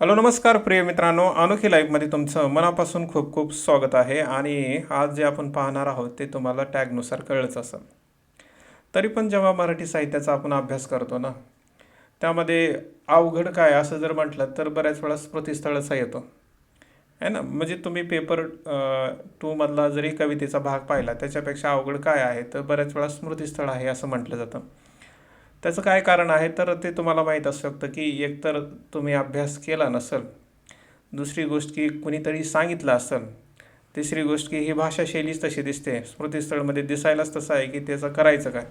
Hello नमस्कार प्रिय मित्रांनो. अनोखी लाईफमध्ये तुमचं मनापासून खूप खूप स्वागत आहे आणि आज जे आपण पाहणार आहोत ते तुम्हाला टॅगनुसार कळलंच असेल. तरी पण जेव्हा मराठी साहित्याचा आपण अभ्यास करतो ना त्यामध्ये अवघड काय असं जर म्हटलं तर बऱ्याच वेळा स्मृतिस्थळचा येतो. आहे ना? म्हणजे तुम्ही पेपर टूमधला जरी कवितेचा भाग पाहिला त्याच्यापेक्षा अवघड काय आहे तर बऱ्याच वेळा स्मृतीस्थळ आहे असं म्हटलं जातं. त्याचं काय कारण आहे तर ते तुम्हाला माहीत असू शकतं की एकतर तुम्ही अभ्यास केला नसेल दुसरी गोष्ट की कुणीतरी सांगितलं असेल तिसरी गोष्ट की ही भाषा शैलीच तशी दिसते स्मृतीस्थळमध्ये दिसायलाच तसं आहे की त्याचं करायचं काय.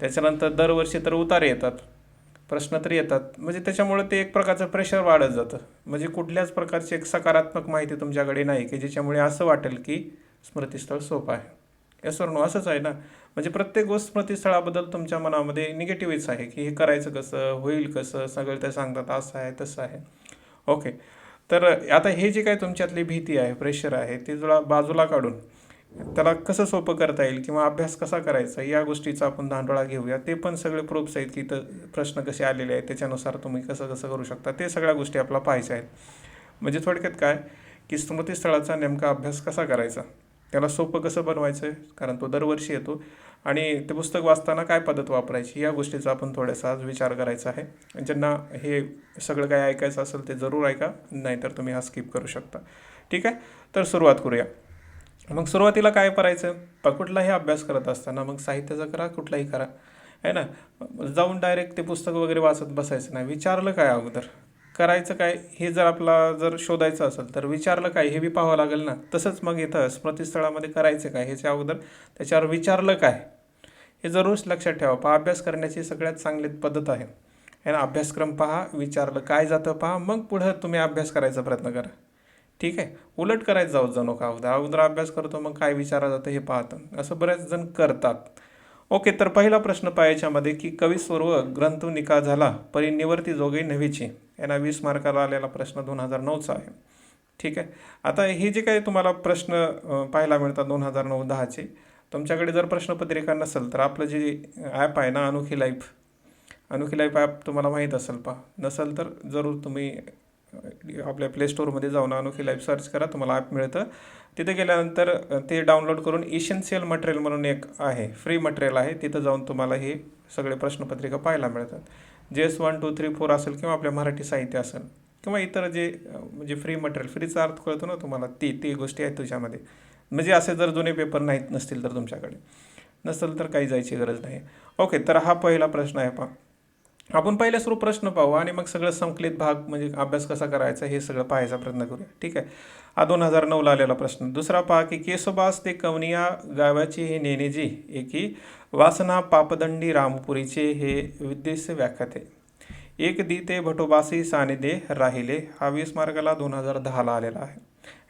त्याच्यानंतर दरवर्षी तर उतारे येतात प्रश्न तर येतात. म्हणजे त्याच्यामुळे ते एक प्रकारचं प्रेशर वाढत जातं. म्हणजे कुठल्याच प्रकारची एक सकारात्मक माहिती तुमच्याकडे नाही की ज्याच्यामुळे असं वाटेल की स्मृतीस्थळ सोपं आहे. यसवर नो असंच आहे ना. म्हणजे प्रत्येक गोष्ट स्मृतीस्थळाबद्दल तुमच्या मनामध्ये निगेटिव्हच आहे की हे करायचं कसं होईल कसं सगळं ते सांगतात असं आहे तसं आहे. ओके तर आता हे जे काय तुमच्यातली भीती आहे प्रेशर आहे ते जुळा बाजूला काढून त्याला कसं सोपं करता येईल किंवा अभ्यास कसा करायचा या गोष्टीचा आपण धांडोळा घेऊया. ते पण सगळे प्रूफ्स आहेत की तर प्रश्न कसे आलेले आहेत त्याच्यानुसार तुम्ही कसं कसं करू शकता ते सगळ्या गोष्टी आपल्याला पाहायच्या आहेत. म्हणजे थोडक्यात काय? की स्मृतीस्थळाचा नेमका अभ्यास कसा करायचा? त्याला सोपं कसं बनवायचं आहे कारण तो दरवर्षी येतो. आणि ते पुस्तक वाचताना काय पद्धत वापरायची? या गोष्टीचा आपण थोडासा आज विचार करायचा आहे. ज्यांना हे सगळं काय ऐकायचं असेल ते जरूर ऐका. नाहीतर तुम्ही हा स्किप करू शकता. ठीक आहे? तर सुरुवात करूया. मग सुरुवातीला काय करायचं? प कुठलाही अभ्यास करत असताना मग साहित्याचा करा कुठलाही करा. आहे ना? जाऊन डायरेक्ट ते पुस्तक वगैरे वाचत बसायचं नाही. विचारलं काय अगोदर? करायचं काय हे जर आपला जर शोधायचं असेल तर विचारलं काय हे बी पाहावं लागेल ना. तसंच मग इथं स्मृतीस्थळामध्ये करायचं काय ह्याच्या अगोदर त्याच्यावर विचारलं काय हे जरूरच लक्षात ठेवा. पहा अभ्यास करण्याची सगळ्यात चांगली पद्धत आहे. है ना? अभ्यासक्रम पहा विचारलं काय जातं पहा मग पुढं तुम्ही अभ्यास करायचा प्रयत्न करा. ठीक आहे? उलट करायचं जाऊ जाऊ नका अगोदर. अगोदर अभ्यास करतो मग काय विचारा जातं हे पाहतं. असं बऱ्याच जण करतात. ओके तर पहिला प्रश्न पाहायच्यामध्ये की की सर्व ग्रंथू निकाल झाला परी निवर्ती जोगे नवीची यांना वीस मार्काला आलेला प्रश्न दोन हजार नऊचा आहे. ठीक आहे? आता हे जे काही तुम्हाला प्रश्न पाहायला मिळतात दोन हजार नऊ दहाचे तुमच्याकडे जर प्रश्नपत्रिका नसेल तर आपलं जे ॲप आहे ना अनोखी लाईफ अनोखी लाईफ ॲप तुम्हाला माहीत असेल पहा. नसेल तर जरूर तुम्ही आपल्या प्लेस्टोरमध्ये जाऊन अनोखी लाईफ सर्च करा तुम्हाला ॲप मिळतं. तिथे गेल्यानंतर ते डाउनलोड करून इशन्शियल मटेरियल म्हणून एक आहे फ्री मटेरियल आहे. तिथं जाऊन तुम्हाला हे सगळे प्रश्नपत्रिका पाहायला मिळतात. जे S one two three four असेल किंवा आपल्या मराठी साहित्य असेल किंवा इतर जे म्हणजे फ्री मटेरियल फ्रीचा अर्थ कळतो ना तुम्हाला ती ती गोष्टी आहेत तुझ्यामध्ये. म्हणजे असे जर जुने पेपर नाहीत नसतील तर तुमच्याकडे. नसेल तर काही जायची गरज नाही. ओके तर हा पहिला प्रश्न आहे पहा. आपण पहिल्या सुरू प्रश्न पाहू आणि मग सगळं संकलित भाग म्हणजे अभ्यास कसा करायचा हे सगळं पाहायचा प्रयत्न करूया. ठीक आहे? हा दोन हजार नऊला आलेला प्रश्न. दुसरा पहा की केसोबास ते कवनिया गावाची हे नेनेजी एकी वासना पापदंडी रामपुरीचे हे विद्येस व्याख्याते एक दीते भटोबासी सानिदे राहिले. हा वीस मार्गाला दोन हजार दहाला आलेला आहे.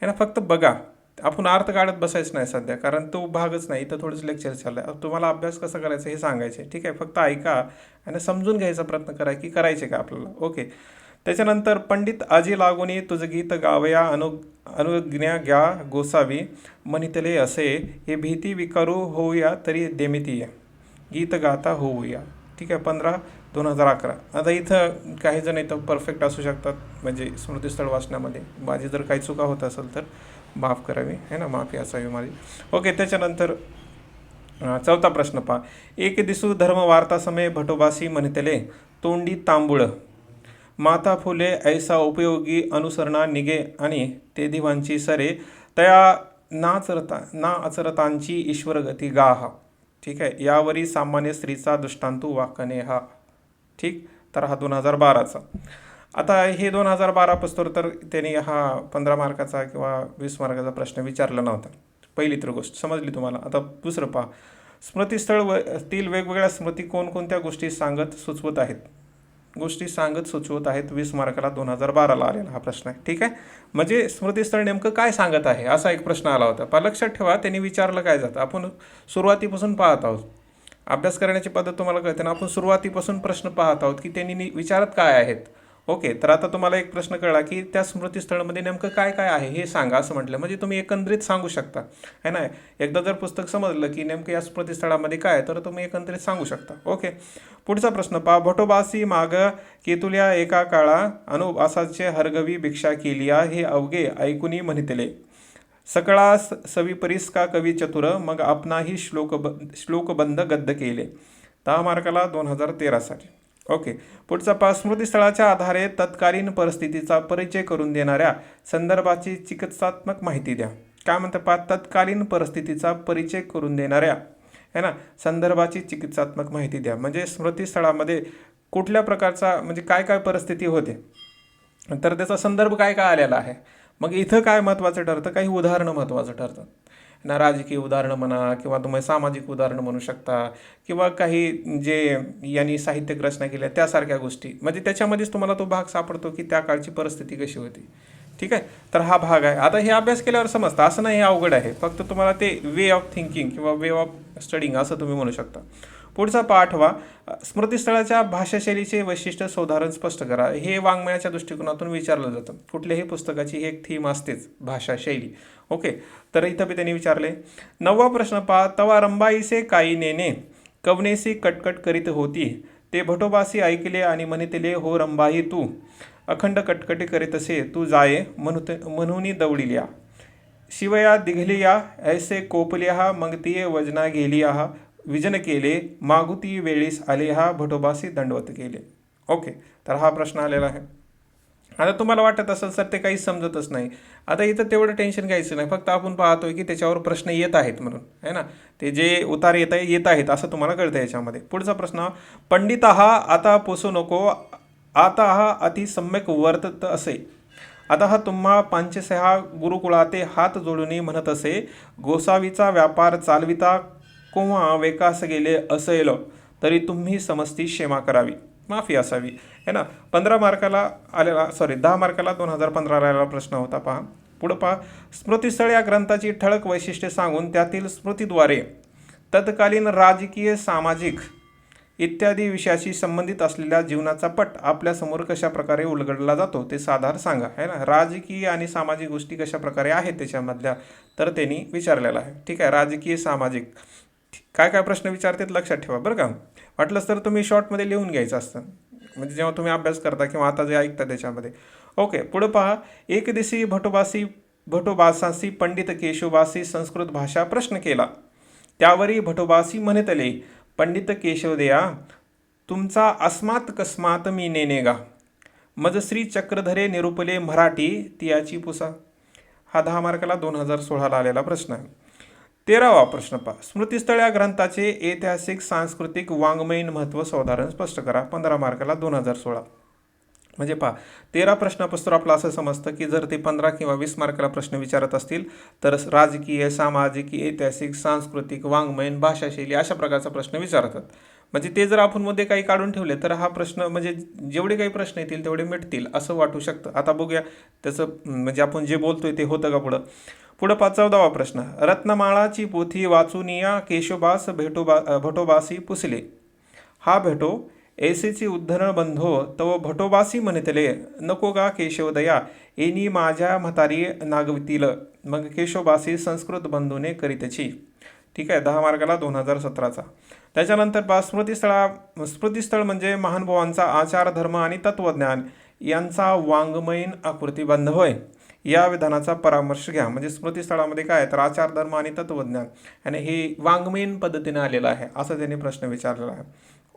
हे ना फक्त बघा आपण अर्थ काढत बसायचं नाही सध्या कारण तो भागच नाही. इथं थोडंसं लेक्चर चाललं आहे तुम्हाला अभ्यास कसा करायचा हे सांगायचं ठीक आहे फक्त ऐका आणि समजून घ्यायचा प्रयत्न करा की करायचे का आपल्याला? ओके त्याच्यानंतर पंडित आजी लागुनी तुझं गीत गावया अनु अनुज्ञा घ्या गोसावी म्हणितले असे हे भीती विकारू होऊया तरी देमितीय. गीत गाता होऊया. ठीक आहे पंधरा दोन हजार अकरा. आता इथं काही जण इथं परफेक्ट असू शकतात. म्हणजे स्मृतीस्थळ वाचण्यामध्ये. माझी जर काही चुका होत असेल तर माफ करावी. है ना? माफी असावी माझी. ओके त्याच्यानंतर चौथा प्रश्न पहा. एक दिसू धर्म वार्ता समय भटोबासी म्हणतले तोंडी तांबुळं. माता फुले ऐसा उपयोगी अनुसरणा निगे आणि ते दिवांची सरे तया नाचरता ना आचरतांची ईश्वरगती गाह. ठीक आहे? यावरी सामान्य स्त्रीचा दृष्टांतू वाकणे हा. ठीक? तर हा दोन हजार बाराचा. आता हे दोन हजार बारा पस्तोर तर त्यांनी हा पंधरा मार्काचा किंवा वीस मार्काचा प्रश्न विचारला नव्हता. पहिली तर गोष्ट समजली तुम्हाला. आता दुसरं पहा. स्मृतीस्थळ व तील वेगवेगळ्या स्मृती कोणकोणत्या गोष्टी सांगत सुचवत आहेत? गोष्टी सांगत सुचवत आहेत. वीस मार्काला दोन हजार बाराला आलेला हा प्रश्न आहे. ठीक आहे? म्हणजे स्मृतीस्थळ नेमकं काय सांगत आहे? असा एक प्रश्न आला होता. पण लक्षात ठेवा त्यांनी विचारलं काय जातं? आपण सुरुवातीपासून पाहत आहोत. अभ्यास करण्याची पद्धत तुम्हाला कळते ना? आपण सुरुवातीपासून प्रश्न पाहत आहोत की त्यांनी विचारत काय आहेत? ओके तर आता तुम्हाला एक प्रश्न कळला की त्या स्मृतीस्थळामध्ये नेमकं काय काय आहे हे सांगा असं म्हटलं. म्हणजे तुम्ही एकंदरीत सांगू शकता है ना? एकदा जर पुस्तक समजलं की नेमकं या स्मृतीस्थळामध्ये काय तर तुम्ही एकंदरीत सांगू शकता. ओके पुढचा प्रश्न पहा भटोबासी माग केतुल्या एका काळा अनुवासाचे हरगवी भिक्षा केलिया हे अवघे ऐकुनी म्हणितले. सकळा स- सविपरीस का कवी चतुर मग आपणाही श्लोक श्लोकबंध गद्द केले. दहा मार्काला दोन हजार तेरासाठी ओके. पुढचा पाच स्मृतीस्थळाच्या आधारे तत्कालीन परिस्थितीचा परिचय करून देणाऱ्या संदर्भाची चिकित्सात्मक माहिती द्या. काय म्हणतात पा तत्कालीन परिस्थितीचा परिचय करून देणाऱ्या है ना? संदर्भाची चिकित्सात्मक माहिती द्या. म्हणजे स्मृतीस्थळामध्ये कुठल्या प्रकारचा म्हणजे काय काय परिस्थिती होते? तर त्याचा संदर्भ काय काय आलेला आहे? मग इथं काय महत्त्वाचं ठरतं? काही उदाहरणं महत्त्वाचं ठरतं ना राजकीय उदाहरणं म्हणा किंवा तुम्ही सामाजिक उदाहरणं म्हणू शकता किंवा काही जे यांनी साहित्यिक रचना केल्या त्यासारख्या गोष्टी. म्हणजे त्याच्यामध्येच तुम्हाला तो भाग सापडतो की त्या काळची परिस्थिती कशी होती. ठीक आहे? तर हा भाग आहे. आता हे अभ्यास केल्यावर समजतं. असं नाही हे अवघड आहे. फक्त तुम्हाला ते वे ऑफ थिंकिंग किंवा वे ऑफ स्टडिंग असं तुम्ही म्हणू शकता. पुढचा पाठ वा स्मृतीस्थळाच्या भाषाशैलीचे वैशिष्ट्य सौधारण स्पष्ट करा. हे वाङ्मयाच्या दृष्टिकोनातून विचारलं जातं. कुठल्याही पुस्तकाची एक थीम असतेच भाषाशैली. ओके तर इथं बी त्यांनी विचारले. नववा प्रश्न पहा. तवा रंबाईसे काही नेने कवनेसी कटकट करीत होती. ते भटोबासी ऐकले आणि म्हणितले हो रंबाई तू अखंड कटकटी करीतसे तू जाये म्हणूत म्हणूनी दौडिल्या. शिवया दिघलिया ऐसे कोपल्या मंगतीये वजना गेली आहा विजन केले मागुती वेळीस आले हा भटोबासी दंडवत केले. ओके तर हा प्रश्न आलेला आहे. आता तुम्हाला वाटत असेल सर ते काही समजतच नाही. आता इथं तेवढं टेन्शन घ्यायचं नाही. फक्त आपण पाहतोय की त्याच्यावर प्रश्न येत आहेत म्हणून है ना? ते जे उतार येत आहे येत आहेत असं तुम्हाला कळतं याच्यामध्ये. पुढचा प्रश्न पंडित हा आता पोसू नको आता हा अति सम्यक वर्तत असे. आता हा तुम्हा पांचसहा गुरुकुळाते हात जोडून म्हणत असे गोसावीचा व्यापार चालविता किंवा विकास गेले असेल तरी तुम्ही समस्ती क्षेमा करावी. माफी असावी. है ना? पंधरा मार्काला आलेला सॉरी दहा मार्काला दोन हजार पंधराला आलेला प्रश्न होता पहा. पुढं पहा. स्मृतीस्थळ या ग्रंथाची ठळक वैशिष्ट्ये सांगून त्यातील स्मृतीद्वारे तत्कालीन राजकीय सामाजिक इत्यादी विषयाशी संबंधित असलेल्या जीवनाचा पट आपल्यासमोर कशाप्रकारे उलगडला जातो ते साधार सांगा. है ना? राजकीय आणि सामाजिक गोष्टी कशा प्रकारे आहेत त्याच्यामधल्या? तर त्यांनी विचारलेला आहे. ठीक आहे? राजकीय सामाजिक. काय काय प्रश्न विचारतात लक्षात ठेवा बरं का? वाटलंच तर तुम्ही शॉर्टमध्ये लिहून घ्यायचं असतं. म्हणजे जेव्हा तुम्ही अभ्यास करता किंवा आता जे ऐकता त्याच्यामध्ये. ओके पुढं पहा. एक दिवशी भटोबासी भटोबासासी पंडित केशवबासी संस्कृत भाषा प्रश्न केला. त्यावरी भटोबासी म्हणतले पंडित केशवदया तुमचा अस्मात कस्मात मी नेनेगा मज श्री चक्रधरे निरुपले मराठी तियाची पुसा. हा दहा मार्काला दोन हजार सोळाला आलेला प्रश्न आहे. तेरावा प्रश्न पहा. स्मृतीस्थळ या ग्रंथाचे ऐतिहासिक सांस्कृतिक वाङ्मयीन महत्त्व साधारण स्पष्ट करा. पंधरा मार्काला दोन हजार सोळा. म्हणजे पहा तेरा प्रश्नापासून आपलं असं समजतं की जर ते पंधरा किंवा वीस मार्काला प्रश्न विचारत असतील तर राजकीय सामाजिक ऐतिहासिक सांस्कृतिक वाङ्मयीन भाषाशैली अशा प्रकारचा प्रश्न विचारतात. म्हणजे ते जर आपण मध्ये काही काढून ठेवले तर हा प्रश्न म्हणजे जेवढे काही प्रश्न येतील तेवढे मिटतील असं वाटू शकतं. आता बघूया त्याचं म्हणजे आपण जे बोलतोय ते होतं का पुढं? पुढं पाच चौदावा प्रश्न. रत्नमाळाची पोथी वाचुनिया केशोबास भेटोबा भटोबासी पुसले. हा भेटो ऐसेची उद्धरण बंधो तव भटोबासी म्हणतले नको गा केशवदया एनी माझ्या म्हातारी नागवितील मग केशोबासी संस्कृत बंधूने करीतची ठीक आहे दहा मार्गाला दोन हजार सतराचा. त्याच्यानंतर बा स्मृतीस्थळा स्मृतीस्थळ म्हणजे महानुभावांचा आचार धर्म आणि तत्त्वज्ञान यांचा वाङ्मयीन आकृतीबंध होय. या विधानाचा परामर्श घ्या. म्हणजे स्मृतीस्थळामध्ये काय तर आचार धर्म आणि तत्त्वज्ञान आणि हे वाङ्मयीन पद्धतीने आलेलं आहे असं त्यांनी प्रश्न विचारलेला आहे.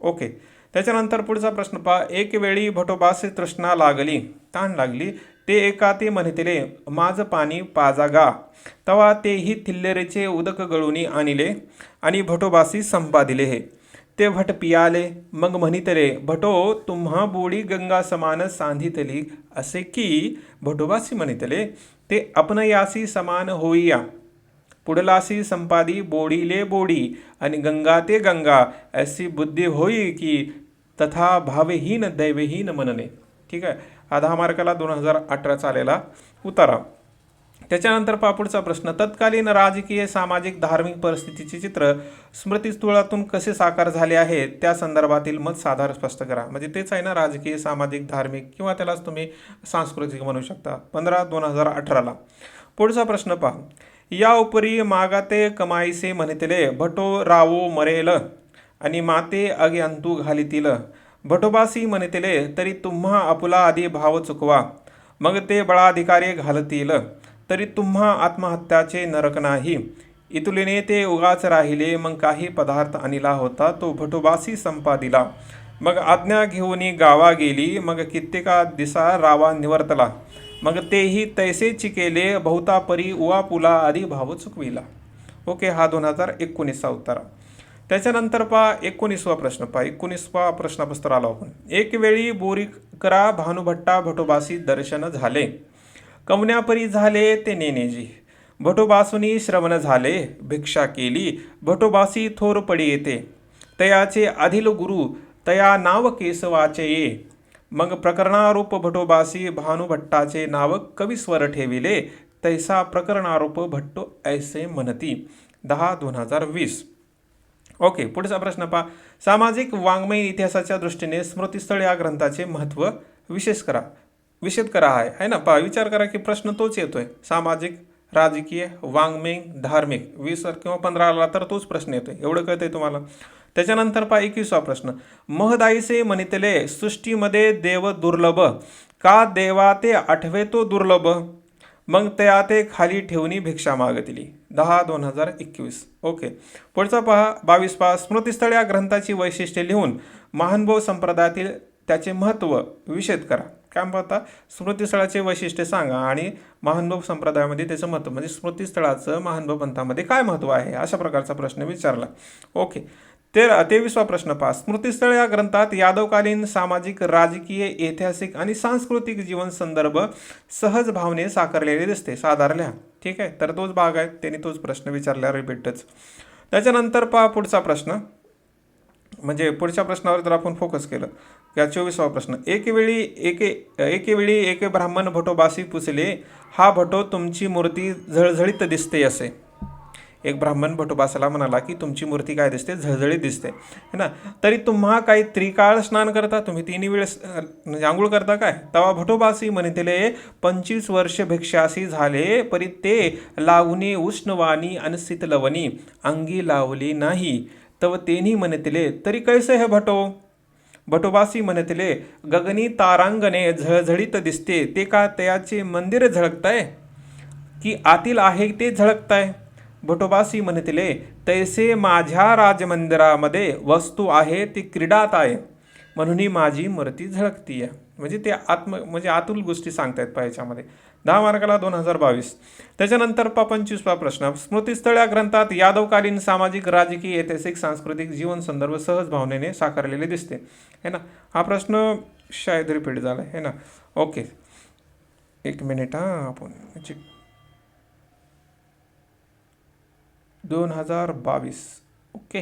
ओके. त्याच्यानंतर पुढचा प्रश्न पहा. एक वेळी भटोबास तृष्णा लागली ताण लागली. ते एका ते म्हणतिले माझ पाणी पाजा गा. तवा तेही थिल्लेरेचे उदक गळूनी आणिले आणि भटोबासी संपादिले हे. ते भट पियाले. मग म्हणितले भटो तुम्हा बोडी गंगा समान सांधितली असे की भटोबासी म्हणितले ते अपनयासी समान होईया. पुढलासी संपादी बोडीले बोडी आणि गंगा ते गंगा अशी बुद्धी होई की तथा भावहीन दैवहीन मनने. ठीक आहे. आधा मार्काला दोन हजार अठराचा आलेला उतारा. त्याच्यानंतर पापुढचा प्रश्न. तत्कालीन राजकीय सामाजिक धार्मिक परिस्थितीचे चित्र स्मृतिस्थळातून कसे साकार झाले आहे? त्या संदर्भातील मत साधार स्पष्ट करा. म्हणजे तेच आहे ना राजकीय सामाजिक धार्मिक किंवा त्यालाच तुम्ही सांस्कृतिक म्हणू शकता. पंधरा दोन हजार अठराला पुढचा प्रश्न पहा. या उपरी मागाते कमाईसे म्हणितले भटो रावो मरेल आणि माते अग्यंतू घालितील. भटोबासी म्हणितले तरी तुम्हा आपुला आधी भाव चुकवा मग ते बळाधिकारी घालतील. तरी तुम्हा आत्महत्याचे नरक नाही. इतुलीने ते उगाच राहिले मग काही पदार्थ आणला होता तो भटोबासी संपादिला मग आज्ञा घेऊन गावा गेली मग कित्येका दिसा रावा निवर्तला. मग तेही तैसेची केले बहुतापरी उवा पुला आदी भाव चुकविला. ओके हा दोन हजार एकोणीसचा उत्तर. त्याच्यानंतर पहा एकोणीसवा प्रश्न पहा एकोणीसवा प्रश्नापस्तर आलो आपण. एक वेळी बोरीकरा भानुभट्टा भटोबासी दर्शन झाले. कमण्यापरी झाले ते नेनेजी. भटोबासुनी श्रवण झाले भिक्षा केली भटोबासी थोर पडी येते. तयाचे अधिल गुरु तया नाव केसवाचे ये. मग प्रकरणारूप भटोबासी भानुभट्टाचे नाव कविस्वर ठेविले तैसा प्रकरणारूप भट्टो ऐसे म्हणती दहा दोन हजार वीस. ओके पुढचा प्रश्न पहा. सामाजिक वाङ्मय इतिहासाच्या दृष्टीने स्मृतिस्थळ या ग्रंथाचे महत्त्व विशेष करा. विषेध करा आहे है ना? पहा विचार करा की प्रश्न तोच येतोय. सामाजिक राजकीय वाङ्मिंग धार्मिक. वीस किंवा पंधराला तर तोच प्रश्न येतोय. एवढं कळतंय तुम्हाला? त्याच्यानंतर पहा एकविसवा प्रश्न. महदाईसे म्हणितले सृष्टीमध्ये देव दुर्लभ. का देवा ते आठवे तो दुर्लभ? मग त्या ते खाली ठेवणी भिक्षा मागतली. दहा दोन हजार एकवीस. ओके. पुढचा पहा बावीस पहा स्मृतिस्थळ या ग्रंथाची वैशिष्ट्ये लिहून महानुभव संप्रदायातील त्याचे महत्त्व विषेद करा. काय म्हणता स्मृतीस्थळाचे वैशिष्ट्य सांगा आणि महानुभव संप्रदायामध्ये त्याचं महत्त्व म्हणजे स्मृतिस्थळाचं महानुभव पंथामध्ये काय महत्त्व आहे? अशा प्रकारचा प्रश्न विचारला. ओके. तेरा तेवीसवा प्रश्न पहा. स्मृतिस्थळ या ग्रंथात यादवकालीन सामाजिक राजकीय ऐतिहासिक आणि सांस्कृतिक जीवन संदर्भ सहज भावने साकारलेले दिसते. साधारल्या लिहा. ठीक आहे? तर तोच भाग आहे. त्यांनी तोच प्रश्न विचारला. रिपीटच त्याच्यानंतर पहा पुढचा प्रश्न. म्हणजे पुढच्या प्रश्नावर जर आपण फोकस केलं. या चोवीसावा प्रश्न. एकेवेळी एके एकेवेळी एके ब्राह्मण भटोबासी पुसले हा भटो तुमची मूर्ती झळझळीत दिसते असे. एक ब्राह्मण भटोबासाला म्हणाला की तुमची मूर्ती काय दिसते? झळझळीत दिसते. है ना? तरी तुम्हा काही त्रिकाळ स्नान करता? तुम्ही तिन्ही वेळेस म्हणजे आंघोळ करता काय? तवा भटोबासी म्हणितले पंचवीस वर्ष भिक्षासी झाले परी ते लावणे उष्णवाणी आणि शीतलवणी अंगी लावली नाही. तव तेनी म्हणितले तरी कैसे हे भटो? भटोबासी म्हणतले गगनी तारांगणे झळझळीत दिसते ते का त्याचे मंदिर झळकताय? की आतील आहे ते झळकताय? भटोबासी म्हणतले तैसे माझ्या राजमंदिरामध्ये वस्तू आहे ती क्रीडात आहे. म्हणूनही माझी मूर्ती आहे म्हणजे ते आत्म म्हणजे आतुल गोष्टी सांगतायत पहा दहा मार्काला दोन हजार बावीस. त्याच्यानंतर पा पंचवीसवा प्रश्न. स्मृतीस्थळ या ग्रंथात यादवकालीन सामाजिक राजकीय ऐतिहासिक सांस्कृतिक जीवन संदर्भ सहज भावनेने साकारलेले दिसते. है ना? हा प्रश्न शायद रिपीट झाला. आहे ना? ओके एक मिनिट हां आपण दोन हजार बावीस. ओके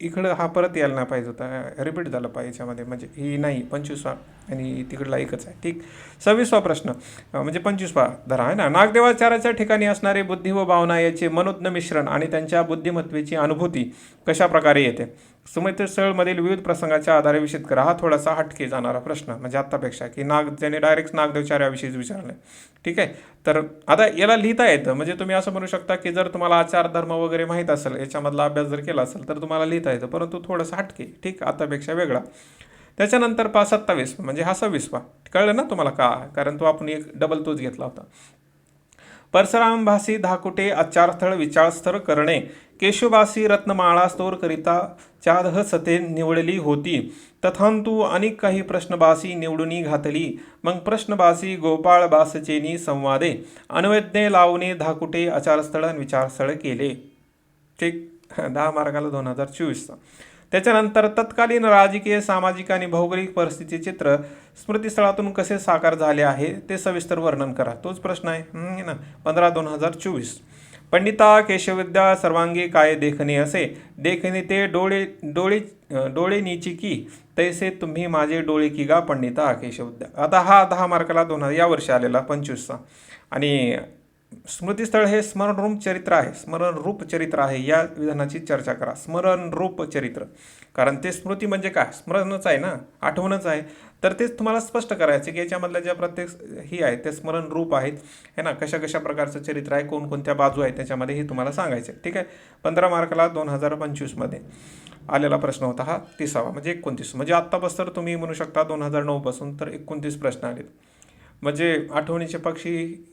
इकडं हा परत यायला नाही पाहिजे होता. रिपीट झालं पाहिजे याच्यामध्ये. म्हणजे ही नाही पंचवीसवा आणि तिकडला एकच आहे. ठीक. सव्वीसवा प्रश्न. म्हणजे पंचवीसवा धरा आहे ना? नागदेवाचाराच्या ठिकाणी असणारे बुद्धी व भावना याचे मनोज्ञ मिश्रण आणि त्यांच्या बुद्धिमत्वेची अनुभूती कशा प्रकारे येते स्मृतिस्थळमधील विविध प्रसंगाच्या आधारे विषित करा. हा थोडासा हटके जाणारा प्रश्न. म्हणजे आत्तापेक्षा की नाग ज्याने डायरेक्ट नागदेवचार्याविषयीच विचारलं ठीक आहे? तर आता याला लिहिता येतं. म्हणजे तुम्ही असं म्हणू शकता की जर तुम्हाला आचार धर्म वगैरे माहीत असेल याच्यामधला अभ्यास जर केला असेल तर तुम्हाला लिहिता येतं परंतु थोडंसं हटके ठीक? आतापेक्षा वेगळा. त्याच्यानंतर पा सत्तावीस म्हणजे हा सव्वीसवा. कळलं ना तुम्हाला का कारण तो आपण एक डबल तोच घेतला होता. परशुराम भासी धाकुटे आचारस्थळ विचारस्थळ करणे. केशुबासी रत्नमाळा स्तोर करिता सते निवडली होती. तथांतु अनेक काही प्रश्नबासी निवडुनी घातली. मग प्रश्नबासी गोपाळ बासचेनी संवादे. अनवैज्ञे लावणे धाकुटे आचारस्थळ विचारस्थळ केले. ठीक? दहा मार्गाला दोन हजार चोवीसचा. त्याच्यानंतर तत्कालीन राजकीय सामाजिक आणि भौगोलिक परिस्थितीचे चित्र स्मृतिस्थळातून कसे साकार झाले आहे ते सविस्तर वर्णन करा. तोच प्रश्न आहे. ना. पंधरा दोन हजार चोवीस. पंडिता केशवविद्या सर्वांगी काय देखणे असे? देखणे ते डोळे डोळे डोळे नीची की? तैसे तुम्ही माझे डोळे की गा पंडिता केशवविद्या. आता हा दहा मार्काला दोन हजार या वर्षी आलेला पंचवीसचा. आणि स्मृतीस्थळ हे स्मरणरूप चरित्र आहे. स्मरणरूप चरित्र आहे. या विधानाची चर्चा करा. स्मरणरूप चरित्र. कारण ते स्मृती म्हणजे काय? स्मरणच आहे ना? आठवणच आहे. तर तेच तुम्हाला स्पष्ट करायचं की याच्यामधल्या ज्या प्रत्येक ही आहे ते स्मरणरूप आहेत. हे ना? कशा कशा प्रकारचं चरित्र आहे? कोणकोणत्या बाजू आहेत? त्याच्यामध्ये हे तुम्हाला सांगायचे ठीक आहे? पंधरा मार्काला दोन हजार पंचवीसमध्ये आलेला प्रश्न होता हा तिसावा. म्हणजे एकोणतीस. म्हणजे आत्तापासून तर तुम्ही म्हणू शकता दोन हजार नऊपासून तर एकोणतीस प्रश्न आलेत. म्हणजे आठवणीचे पक्षी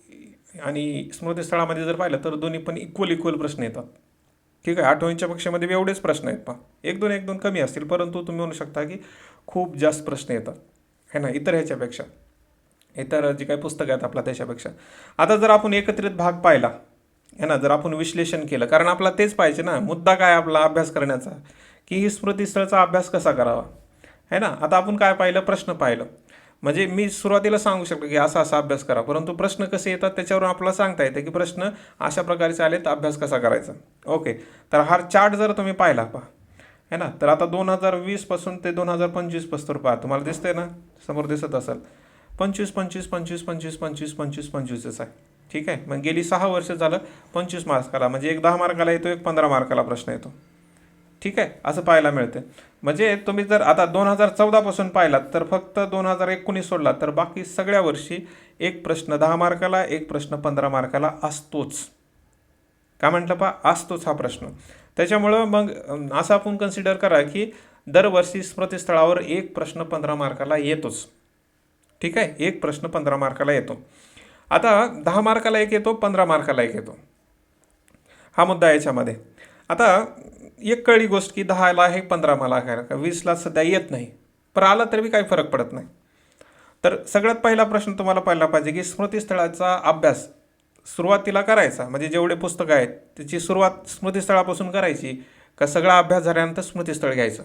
आणि स्मृतीस्थळामध्ये जर पाहिलं तर दोन्ही पण इक्वल इक्वल प्रश्न येतात. ठीक आहे आठवणीच्या पक्षामध्ये एवढेच प्रश्न आहेत पहा. एक दोन एक दोन कमी असतील परंतु तुम्ही म्हणू शकता की खूप जास्त प्रश्न येतात. है ना? इतर ह्याच्यापेक्षा. इतर जे काही पुस्तकं आहेत आपला त्याच्यापेक्षा. आता जर आपण एकत्रित भाग पाहिला है ना? जर आपण विश्लेषण केलं कारण आपला तेच पाहिजे ना. मुद्दा काय आपला अभ्यास करण्याचा? की ही स्मृतीस्थळचा अभ्यास कसा करावा? है ना? आता आपण काय पाहिलं? प्रश्न पाहिलं. म्हणजे मी सुरुवातीला सांगू शकतो की असा असा अभ्यास करा परंतु प्रश्न कसे येतात त्याच्यावरून आपल्याला सांगता येतं की प्रश्न अशा प्रकारचे आले तर अभ्यास कसा करायचा. ओके तर हा चार्ट जर तुम्ही पाहिला पहा. है ना? तर आता दोन हजार वीसपासून ते दोन हजार पंचवीसपासून पहा. तुम्हाला दिसतंय ना? समोर दिसत असेल. पंचवीस पंचवीस पंचवीस पंचवीस पंचवीस पंचवीस पंचवीसच आहे. ठीक आहे? मग गेली सहा वर्ष झालं पंचवीस मार्काला म्हणजे एक दहा मार्काला येतो एक पंधरा मार्काला प्रश्न येतो. ठीक आहे? असं पाहायला मिळते. म्हणजे तुम्ही जर आता दोन हजार चौदापासून पाहिलात तर फक्त दोन हजार एकोणीस सोडला तर बाकी सगळ्या वर्षी एक प्रश्न दहा मार्काला एक प्रश्न पंधरा मार्काला असतोच. का म्हटलं पा असतोच हा प्रश्न. त्याच्यामुळं मग असं आपण कन्सिडर करा की दरवर्षी स्मृतीस्थळावर एक प्रश्न पंधरा मार्काला येतोच. ठीक आहे? एक प्रश्न पंधरा मार्काला येतो. आता दहा मार्काला एक येतो पंधरा मार्काला एक येतो. हा मुद्दा आहे याच्यामध्ये. आता एक कळली गोष्ट की दहाला आहे पंधरा मला काय वीसला सध्या येत नाही. पण आला तरी बी काही फरक पडत नाही. तर सगळ्यात पहिला प्रश्न तुम्हाला पाहिला पाहिजे की स्मृतीस्थळाचा अभ्यास सुरुवातीला करायचा. म्हणजे जेवढे पुस्तकं आहेत त्याची सुरुवात स्मृतीस्थळापासून करायची का सगळा अभ्यास झाल्यानंतर स्मृतीस्थळ घ्यायचं?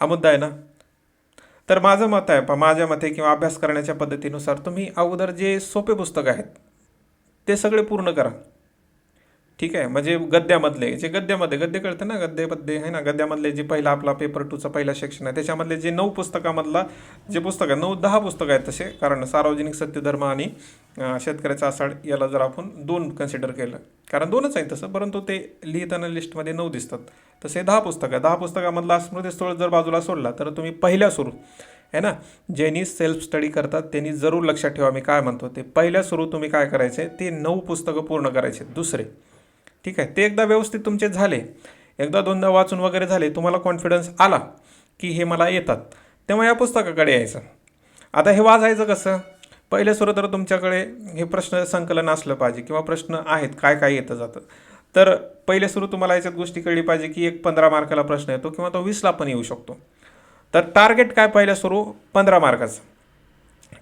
हा मुद्दा आहे ना? तर माझं मत आहे पा माझ्या मते किंवा अभ्यास करण्याच्या पद्धतीनुसार तुम्ही अगोदर जे सोपे पुस्तकं आहेत ते सगळे पूर्ण करा. ठीक आहे. म्हणजे गद्यामधले जे गद्यामध्ये गद्य कळतं ना गद्य पद्य आहे ना? गद्यामधले जे पहिला आपला पेपर टूचा पहिला सेक्शन आहे त्याच्यामधले जे नऊ पुस्तकामधला जे पुस्तक आहे नऊ दहा पुस्तकं आहेत तसे. कारण सार्वजनिक सत्यधर्म आणि शेतकऱ्याचा आसाड याला जर आपण दोन कन्सिडर केलं कारण दोनच आहे तसं परंतु ते लिहिताना लिस्टमध्ये नऊ दिसतात. तसे दहा पुस्तकं आहे दहा पुस्तकामधला स्मृतीस्थळ जर बाजूला सोडला तर तुम्ही पहिल्या सुरू आहे ना? ज्यांनी सेल्फ स्टडी करतात त्यांनी जरूर लक्षात ठेवा. मी काय म्हणतो ते पहिल्या सुरू तुम्ही काय करायचे ते नऊ पुस्तकं पूर्ण करायचे दुसरे. ठीक आहे. ते एकदा व्यवस्थित तुमचे झाले एकदा दोनदा वाचून वगैरे झाले तुम्हाला कॉन्फिडन्स आला की हे मला येतात. तेव्हा या पुस्तकाकडे यायचं. आता हे वाचायचं कसं? पहिले सुरू तर तुमच्याकडे हे प्रश्न संकलन असलं पाहिजे किंवा प्रश्न आहेत काय काय येतं जातं. तर पहिले सुरू तुम्हाला याच्यात गोष्टी कळली पाहिजे की एक पंधरा मार्काला प्रश्न येतो किंवा तो वीसला पण येऊ शकतो. तर टार्गेट काय पहिल्या सुरू? पंधरा मार्काचं.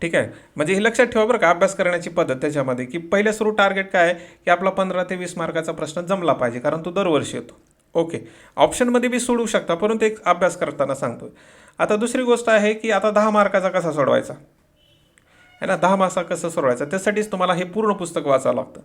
ठीक आहे? म्हणजे हे लक्षात ठेवा बरं का अभ्यास करण्याची पद्धत त्याच्यामध्ये की पहिल्या सुरू टार्गेट काय आहे? की आपला पंधरा ते वीस मार्काचा प्रश्न जमला पाहिजे कारण तो दरवर्षी येतो. ओके. ऑप्शनमध्ये बी सोडवू शकता परंतु एक अभ्यास करताना सांगतो आता दुसरी गोष्ट आहे की आता दहा मार्काचा कसा सोडवायचा? आहे ना दहा मासा कसं सोडवायचं? त्यासाठीच तुम्हाला हे पूर्ण पुस्तक वाचावं लागतं.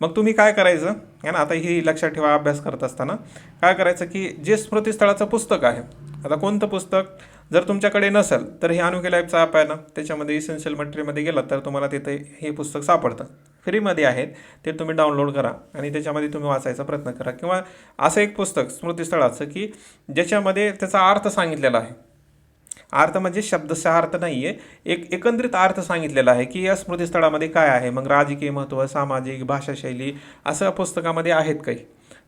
मग तुम्ही काय करायचं? आहे ना आता ही लक्षात ठेवा अभ्यास करत असताना. काय करायचं की जे स्मृतीस्थळाचं पुस्तक आहे आता कोणतं पुस्तक? जर तुमच्याकडे नसेल तर हे अनुके लाईफचा ॲप आहे ना त्याच्यामध्ये इसेन्शियल मटेरियलमध्ये गेलात तर तुम्हाला तिथे हे पुस्तक सापडतं. फ्रीमध्ये आहेत ते तुम्ही डाउनलोड करा आणि त्याच्यामध्ये तुम्ही वाचायचा प्रयत्न करा. किंवा असं एक पुस्तक स्मृतीस्थळाचं की ज्याच्यामध्ये त्याचा अर्थ सांगितलेला आहे. अर्थ म्हणजे शब्दशः अर्थ नाही आहे एक एकंदरीत अर्थ सांगितलेला आहे की या स्मृतीस्थळामध्ये काय आहे मग राजकीय महत्त्व सामाजिक भाषाशैली असं पुस्तकामध्ये आहेत काही.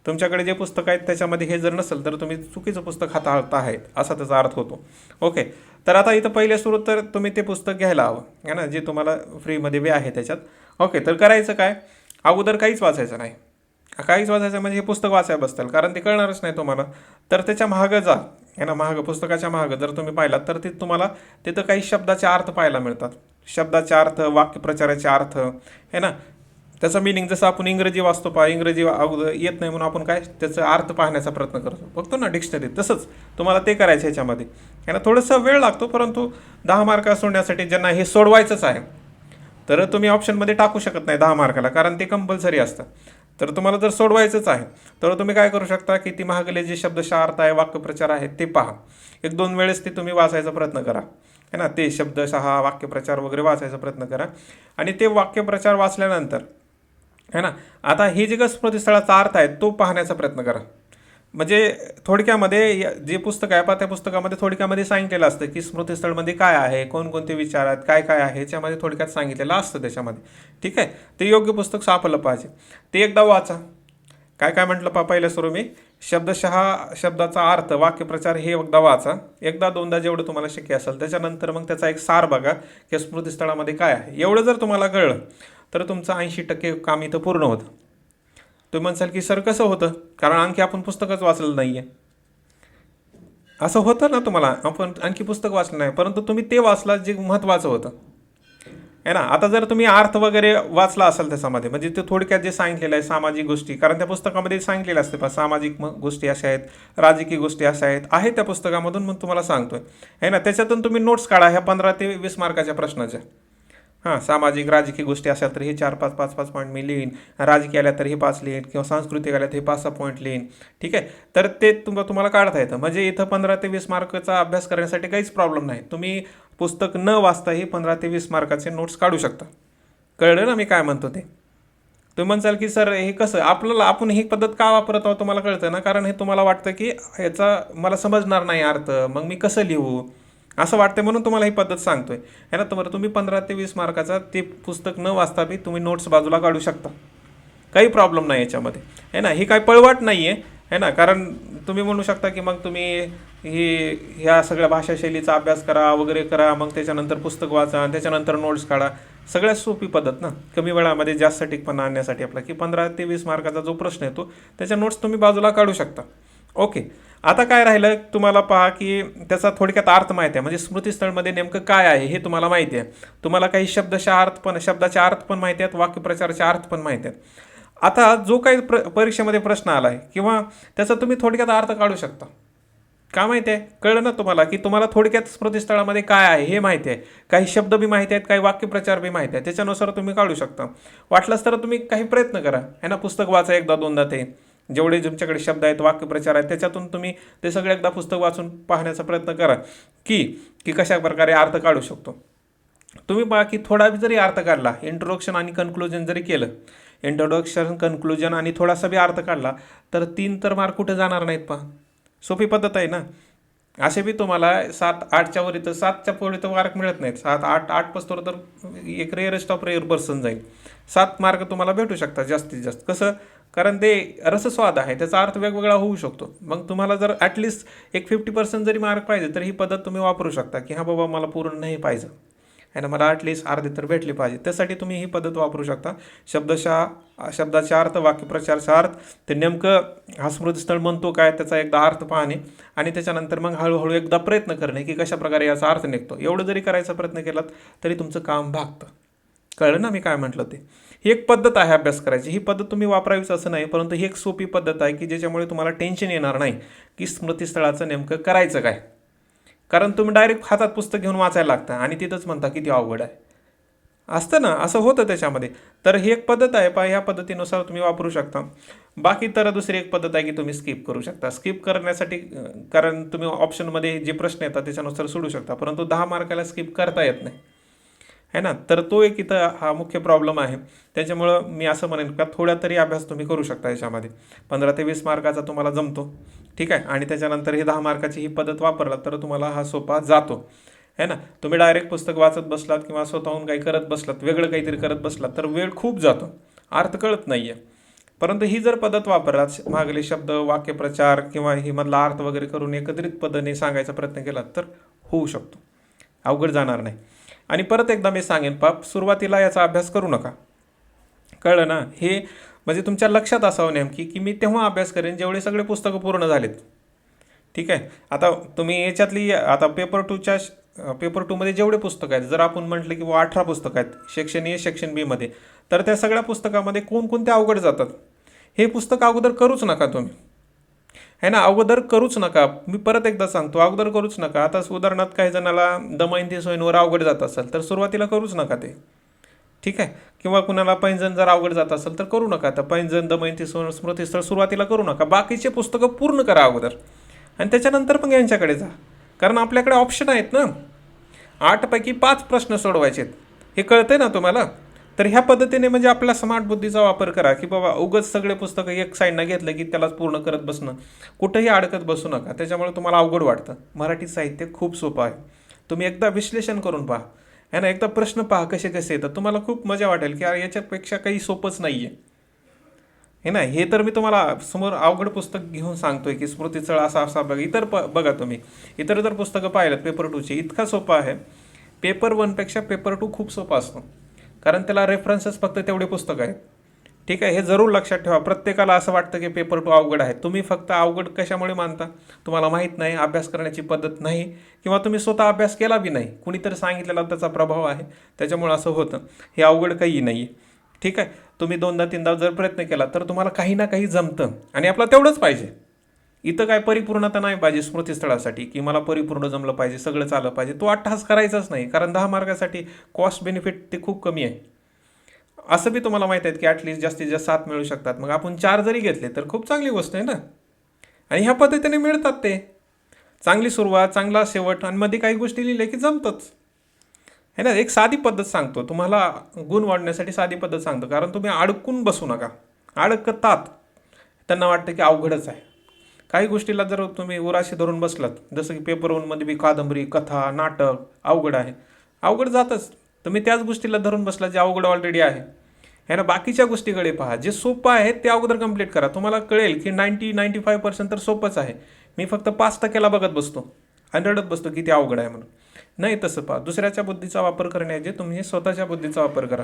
तुमच्याकडे जे पुस्तक आहेत त्याच्यामध्ये हे जर नसेल तर तुम्ही चुकीचं पुस्तक हाताळत आहेत असा त्याचा अर्थ होतो. ओके तर आता इथं पहिले सुरू तर तुम्ही ते पुस्तक घ्यायला हवं है ना जे तुम्हाला फ्रीमध्ये बी आहे त्याच्यात. ओके तर करायचं काय? अगोदर काहीच वाचायचं नाही. काहीच वाचायचं म्हणजे हे पुस्तक वाचायला बसतील कारण ते कळणारच नाही तुम्हाला. तर त्याच्या महागं जा आहे ना महाग पुस्तकाच्या महाग जर तुम्ही पाहिलात तर ते तुम्हाला तिथं काही शब्दाचे अर्थ पाहायला मिळतात. शब्दाचे अर्थ वाक्यप्रचाराचे अर्थ है ना त्याचा मिनिंग जसं आपण इंग्रजी वाचतो पहा इंग्रजी अगोदर येत नाही म्हणून आपण काय त्याचा अर्थ पाहण्याचा प्रयत्न करतो. बघतो ना डिक्शनरी तसंच तुम्हाला ते करायचं ह्याच्यामध्ये यांना ना थोडंसं वेळ लागतो परंतु दहा मार्क सोडण्यासाठी ज्यांना हे सोडवायचंच आहे तर तुम्ही ऑप्शनमध्ये टाकू शकत नाही दहा मार्काला कारण ते कंपल्सरी असतं. तर तुम्हाला जर सोडवायचंच आहे तर तुम्ही काय करू शकता की ती महागले जे शब्दशः अर्थ आहे वाक्यप्रचार आहे ते पहा. एक दोन वेळेस ते तुम्ही वाचायचा प्रयत्न करा. है ना ते शब्दशः वाक्यप्रचार वगैरे वाचायचा प्रयत्न करा. आणि ते वाक्यप्रचार वाचल्यानंतर है ना? आता हे जे काही स्मृतीस्थळाचा अर्थ आहे तो पाहण्याचा प्रयत्न करा. म्हणजे थोडक्यामध्ये जे पुस्तक आहे पा त्या पुस्तकामध्ये थोडक्यामध्ये सांगितलेलं असतं की स्मृतीस्थळमध्ये काय आहे कोणकोणते विचार आहेत काय काय आहे याच्यामध्ये थोडक्यात सांगितलेलं असतं त्याच्यामध्ये. ठीक आहे? ते योग्य पुस्तक सापडलं पाहिजे. ते एकदा वाचा. काय काय म्हटलं पा पहिलं सुरू मी शब्दशः शब्दाचा अर्थ वाक्यप्रचार हे एकदा वाचा. एकदा दोनदा जेवढं तुम्हाला शक्य असेल त्याच्यानंतर मग त्याचा एक सार बघा की स्मृतीस्थळामध्ये काय आहे. एवढं जर तुम्हाला कळलं तर तुमचं ऐंशी टक्के काम इथं पूर्ण होतं. तुम्ही म्हणसाल की सर कसं होतं? कारण आणखी आपण पुस्तकच वाचलं नाही आहे असं होतं ना तुम्हाला? आपण आणखी पुस्तक वाचलं नाही परंतु तुम्ही ते वाचला जे महत्त्वाचं होतं. आहे ना? आता जर तुम्ही अर्थ वगैरे वाचला असाल त्याच्यामध्ये म्हणजे ते थोडक्यात जे सांगितलेलं आहे सामाजिक गोष्टी कारण त्या पुस्तकामध्ये सांगितलेलं असते पहा सामाजिक म- गोष्टी अशा आहेत राजकीय गोष्टी अशा आहेत आहे त्या पुस्तकामधून मग तुम्हाला सांगतोय. आहे ना? त्याच्यातून तुम्ही नोट्स काढा ह्या पंधरा ते वीस मार्काच्या प्रश्नाच्या. हां सामाजिक राजकीय गोष्टी असेल तर हे चार पाच पाच पाच पॉईंट मी लिहीन. राजकीय आल्या तर हे पाच लिहीन किंवा सांस्कृतिक आल्या तर हे पाच सहा पॉईंट लिहीन. ठीक आहे? तर ते तुम तुम्हाला काढता येतं. म्हणजे इथं पंधरा ते वीस मार्कचा अभ्यास करण्यासाठी काहीच प्रॉब्लेम नाही. तुम्ही पुस्तक न वाचताही पंधरा ते वीस मार्काचे नोट्स काढू शकता. कळलं ना मी काय म्हणतो ते? तुम्ही म्हणसाल की सर हे कसं? आपल्याला आपण ही पद्धत का वापरत आहोत? तुम्हाला कळतं ना. कारण हे तुम्हाला वाटतं की ह्याचा मला समजणार नाही अर्थ. मग मी कसं लिहू? असं वाटतं म्हणून तुम्हाला ही पद्धत सांगतोय. आहे ना? तर तुम्ही पंधरा ते वीस मार्काचा ते पुस्तक न वाचता बी तुम्ही नोट्स बाजूला काढू शकता. काही प्रॉब्लेम नाही याच्यामध्ये. है ना? ही काय पळवाट नाही आहे है ना? कारण तुम्ही म्हणू शकता की मग तुम्ही ही ह्या सगळ्या भाषाशैलीचा अभ्यास करा वगैरे करा मग त्याच्यानंतर पुस्तक वाचा त्याच्यानंतर नोट्स काढा. सगळ्यात सोपी पद्धत ना? कमी वेळामध्ये जास्त टिकपणा आणण्यासाठी आपला. की पंधरा ते वीस मार्काचा जो प्रश्न येतो त्याच्या नोट्स तुम्ही बाजूला काढू शकता. ओके आता काय राहिलं? तुम्हाला पहा की त्याचा थोडक्यात अर्थ माहिती आहे. म्हणजे स्मृतीस्थळमध्ये नेमकं काय आहे हे तुम्हाला माहिती आहे. तुम्हाला काही शब्दशः अर्थ पण शब्दाचे अर्थ पण माहिती आहेत वाक्यप्रचाराचे अर्थ पण माहिती आहेत. आता जो काही प्र परीक्षेमध्ये प्रश्न आला आहे किंवा त्याचा तुम्ही थोडक्यात अर्थ काढू शकता. का माहिती आहे? कळलं ना तुम्हाला की तुम्हाला थोडक्यात स्मृतीस्थळामध्ये काय आहे हे माहिती आहे. काही शब्द बी माहिती आहेत काही वाक्यप्रचार बी माहिती आहे त्याच्यानुसार तुम्ही काढू शकता. वाटलंच तर तुम्ही काही प्रयत्न करा. है ना? पुस्तक वाचा एकदा दोनदा ते. जेवढे तुमच्याकडे शब्द आहेत वाक्यप्रचार आहेत त्याच्यातून तुम्ही ते सगळे एकदा पुस्तक वाचून पाहण्याचा प्रयत्न करा. की की कशा प्रकारे अर्थ काढू शकतो. तुम्ही बाकी थोडा बी जरी अर्थ काढला इंट्रोडक्शन आणि कन्क्लुजन जरी केलं इंट्रोडक्शन कन्क्लुजन आणि थोडासा बी अर्थ काढला तर तीन तर मार्क कुठे जाणार नाहीत पहा. सोपी पद्धत आहे ना? असे बी तुम्हाला सात आठच्या वर इथं सातच्या पुढे तर मार्क मिळत नाहीत. सात आठ आठ पस्तोर तर एक रेअरेस्ट ऑफ रेअर पर्सन जाईल. सात मार्क तुम्हाला भेटू शकतात जास्तीत जास्त. कसं? कारण ते रसस्वाद आहे त्याचा अर्थ वेगवेगळा होऊ शकतो. मग तुम्हाला जर ॲटलिस्ट एक फिफ्टी पर्सेंट जरी मार्क पाहिजे तर ही पद्धत तुम्ही वापरू शकता की हां बाबा मला पूर्ण नाही पाहिजे. आहे ना मला ॲटलिस्ट अर्धे तर भेटले पाहिजे. त्यासाठी तुम्ही ही पद्धत वापरू शकता. शब्दशः शब्दाचा अर्थ वाक्यप्रचारचा अर्थ ते नेमकं हा स्मृतीस्थळ म्हणतो काय त्याचा एकदा अर्थ पाहणे आणि त्याच्यानंतर मग हळूहळू एकदा प्रयत्न करणे की कशा प्रकारे याचा अर्थ निघतो. एवढं जरी करायचा प्रयत्न केलात तरी तुमचं काम भागतं. कळलं ना मी काय म्हटलं ते? ही एक पद्धत आहे अभ्यास करायची. ही पद्धत तुम्ही वापरावीच असं नाही परंतु ही एक सोपी पद्धत आहे की ज्याच्यामुळे तुम्हाला टेन्शन येणार नाही की स्मृतीस्थळाचं नेमकं करायचं काय. कारण तुम्ही डायरेक्ट हातात पुस्तक घेऊन वाचायला लागता आणि तिथंच म्हणता किती अवघड आहे. असतं ना? असं होतं त्याच्यामध्ये. तर ही एक पद्धत आहे पा ह्या पद्धतीनुसार तुम्ही वापरू शकता. बाकी तर दुसरी एक पद्धत आहे की तुम्ही स्किप करू शकता. स्किप करण्यासाठी कारण तुम्ही ऑप्शनमध्ये जे प्रश्न येतात त्याच्यानुसार सोडू शकता परंतु दहा मार्काला स्किप करता येत नाही. है ना? तर तो एक इथं हा मुख्य प्रॉब्लेम आहे. त्याच्यामुळं मी असं म्हणेन का थोडा तरी अभ्यास तुम्ही करू शकता याच्यामध्ये. पंधरा ते वीस मार्काचा तुम्हाला जमतो. ठीक आहे? आणि त्याच्यानंतर हे दहा मार्काची ही पद्धत वापरला तर तुम्हाला हा सोपा जातो. है ना? तुम्ही डायरेक्ट पुस्तक वाचत बसलात किंवा स्वतःहून काही करत बसलात वेगळं काहीतरी करत बसलात तर वेळ खूप जातो. अर्थ कळत नाही आहे परंतु ही जर पद्धत वापरलात मागले शब्द वाक्यप्रचार किंवा ही मधला अर्थ वगैरे करून एकत्रित पद्धतीने सांगायचा प्रयत्न केला तर होऊ शकतो. अवघड जाणार नाही. आणि परत एकदा मी सांगेन पाप सुरुवातीला याचा अभ्यास करू नका. कळलं ना? हे म्हणजे तुमच्या लक्षात असावं नेमकी की मी तेव्हा अभ्यास करेन जेवढे सगळे पुस्तकं पूर्ण झालेत. ठीक आहे? आता तुम्ही याच्यातली आता पेपर टूच्या पेपर टूमध्ये जेवढे पुस्तकं आहेत जर आपण म्हटलं की बुवा अठरा पुस्तकं आहेत सेक्शन ए सेक्शन बीमध्ये तर त्या सगळ्या पुस्तकामध्ये कोणकोणते अवघड जातात? हे पुस्तक अगोदर करूच नका तुम्ही. आहे ना? अगोदर करूच नका. मी परत एकदा सांगतो अगोदर करूच नका. आता उदाहरणार्थ काही जणाला दमयंती सोयींवर अवघड जात असेल तर सुरुवातीला करूच नका ते. ठीक आहे? किंवा कुणाला पैंजण जर अवघड जात असेल तर करू नका. तर पैंजण दमयंती सोय स्मृतीस्थळ सुरुवातीला करू नका. बाकीचे पुस्तकं पूर्ण करा अगोदर. आणि त्याच्यानंतर मग यांच्याकडे जा. कारण आपल्याकडे ऑप्शन आहेत ना. आठपैकी पाच प्रश्न सोडवायचे आहेत हे कळतंय ना तुम्हाला? तर ह्या पद्धतीने म्हणजे आपल्या स्मार्ट बुद्धीचा वापर करा की बाबा उगच सगळे पुस्तकं एक साईडनं घेतलं की त्यालाच पूर्ण करत बसणं. कुठंही अडकत बसू नका. त्याच्यामुळे तुम्हाला अवघड वाटतं. मराठी साहित्य खूप सोपं आहे. तुम्ही एकदा विश्लेषण करून पहा. है ना? एकदा प्रश्न पहा कसे कसे येतात. तुम्हाला खूप मजा वाटेल की याच्यापेक्षा काही सोपंच नाही आहे हे ना? हे तर मी तुम्हाला समोर अवघड पुस्तक घेऊन सांगतोय की स्मृतीचळ असा असा बघा. इतर प बघा तुम्ही. इतर जर पुस्तकं पाहिलं पेपर टूचे इतका सोपा आहे. पेपर वनपेक्षा पेपर टू खूप सोपा असतो. कारण त्याला रेफरन्सेस फक्त तेवढे पुस्तक आहेत. ठीक आहे हे जरूर लक्षात ठेवा. प्रत्येकाला असं वाटतं की पेपर टू अवघड आहे. तुम्ही फक्त अवघड कशामुळे मानता? तुम्हाला माहीत नाही अभ्यास करण्याची पद्धत नाही किंवा तुम्ही स्वतः अभ्यास केला बी नाही. कुणीतरी सांगितलेला त्याचा प्रभाव आहे. त्याच्यामुळे असं होतं. हे अवघड काही नाही ठीक आहे तुम्ही दोनदा तीनदा जर प्रयत्न केला तर तुम्हाला काही ना काही जमतं. आणि आपलं तेवढंच पाहिजे. इथं काय परिपूर्णता नाही पाहिजे स्मृतीस्थळासाठी की मला परिपूर्ण जमलं पाहिजे सगळं चाललं पाहिजे तो अट्टहास करायचाच नाही कारण दहा मार्गासाठी कॉस्ट बेनिफिट ते खूप कमी आहे. असं बी तुम्हाला माहीत आहे की ॲटलिस्ट जास्तीत जास्त सात मिळू शकतात. मग आपण चार जरी घेतले तर खूप चांगली गोष्ट आहे ना? आणि ह्या पद्धतीने मिळतात ते. चांगली सुरुवात चांगला शेवट आणि मध्ये काही गोष्टी लिहिल्या की जमतंच. है ना? एक साधी पद्धत सांगतो. तुम्हाला गुण वाढण्यासाठी साधी पद्धत सांगतो. कारण तुम्ही अडकून बसू नका. अडकतात. त्यांना वाटतं की अवघडच आहे. काही गोष्टीला जर तुम्ही उराशी धरून बसलात जसं की पेपर वनमध्ये बी कादंबरी कथा नाटक अवघड आहे. अवघड जातच. तुम्ही त्याच गोष्टीला धरून बसला जे अवघड ऑलरेडी आहे. है ना बाकीच्या गोष्टीकडे पहा. जे सोपं आहे ते अगोदर कंप्लीट करा. तुम्हाला कळेल की नाईन्टी नाईन्टी फाय पर्सेंट तर सोपंच आहे. मी फक्त पाच टक्क्याला बघत बसतो. आणि रडत बसतो की ते अवघड आहे म्हणून. नाही तसं पहा. दुसऱ्याच्या बुद्धीचा वापर करण्याऐवजी तुम्ही स्वतःच्या बुद्धीचा वापर करा.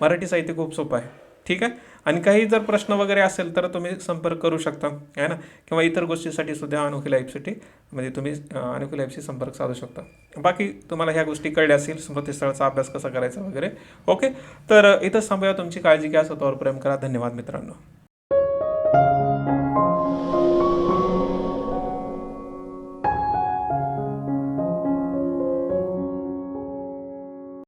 मराठी साहित्य खूप सोपं आहे. ठीक आहे? आणि काही जर प्रश्न वगैरे असेल तर तुम्ही संपर्क करू शकता आहे ना? किंवा इतर गोष्टीसाठी सुद्धा अनोखी लाईफसाठी म्हणजे तुम्ही अनोखी लाईफशी संपर्क साधू शकता. बाकी तुम्हाला ह्या गोष्टी कळल्या असतील स्मृतीस्थळाचा अभ्यास कसा करायचा वगैरे ओके? तर इथंच थांबूया. तुमची काळजी घ्या स्वतःवर प्रेम करा. धन्यवाद मित्रांनो.